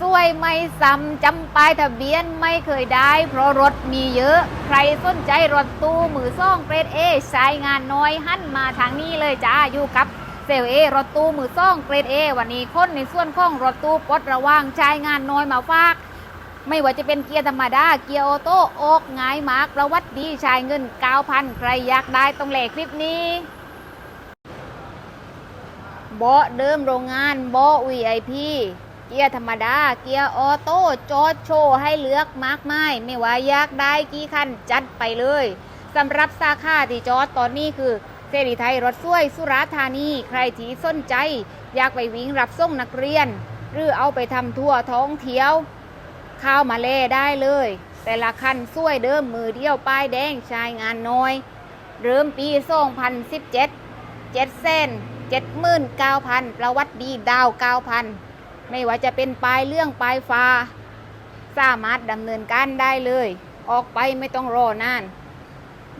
สวยไม่ซ้ำจำปลายทะเบียนไม่เคยได้ เพราะรถมีเยอะ ใครสนใจรถตู้มือซ่องเกรดเอใช้งานน้อยหันมาทางนี้เลยจ้าอยู่กับเซลเอรถตู้มือซ่องเกรดเอวันนี้คนในส่วนข้องรถตู้ปลดระว่างใช้งานน้อยมาฝาก ไม่ว่าจะเป็นเกียร์ธรรมดาเกียร์ออโต้ออกหงายมากประวัติดีชายเงิน9,000ใครอยากได้ต้องแหลกคลิปนี้เบาะเดิมโรงงานเบาะ VIP เกียร์ธรรมดา เกียร์ออโต้จอดโชว์ให้เลือกมากมายไม่ว่าอยากได้กี่คันจัดไปเลยสำหรับสาขาที่จอดตอนนี้คือเสรีไทยรถส้วยสุราธานี ใครที่สนใจ อยากไปวิ่งรับส่งนักเรียน หรือเอาไปทำทัวร์ท้องเที่ยวเข้าวมาเล่ได้เลย แต่ละคันสวยเดิมมือเดียวป้ายแดงชายงานน้อย เริ่มปี2017 7เส้น79,000 ประวัติดีดาว 9,000 ไม่ว่าจะเป็นปลายเรื่องปลายฟ้า สามารถดำเนินการได้เลย ออกไปไม่ต้องรอนาน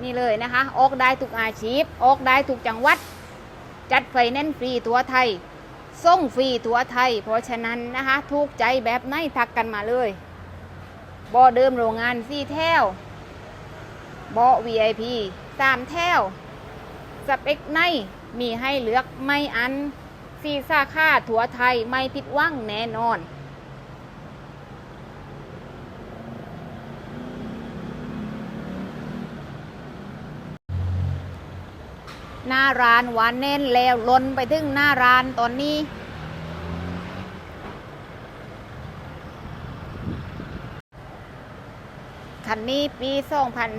นี่เลยนะคะ ออกได้ทุกอาชีพ ออกได้ทุกจังหวัด จัดไฟแนนซ์ฟรีทั่วไทย ส่งฟรีทั่วไทย เพราะฉะนั้นนะคะถูกใจแบบไหนทักกันมาเลยบอเดิมโรงงานสี่แถวบอ VIP สามแถวสเปคในมีให้เลือกไม่อัน ซีสาค่าถั่วไทยไม่ผิดหวังแน่นอน หน้าร้านหวานเน้นแล้วล้นไปถึงหน้าร้านตอนนี้คันนี้ปี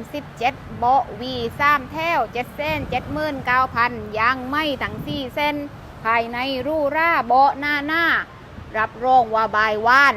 2017 เบาะวีสามแถว7เส้น79,000ยางไม่ทั้งสี่เส้น ภายในรูร่าเบาะหน้าหน้า รับรองว่าบายวาน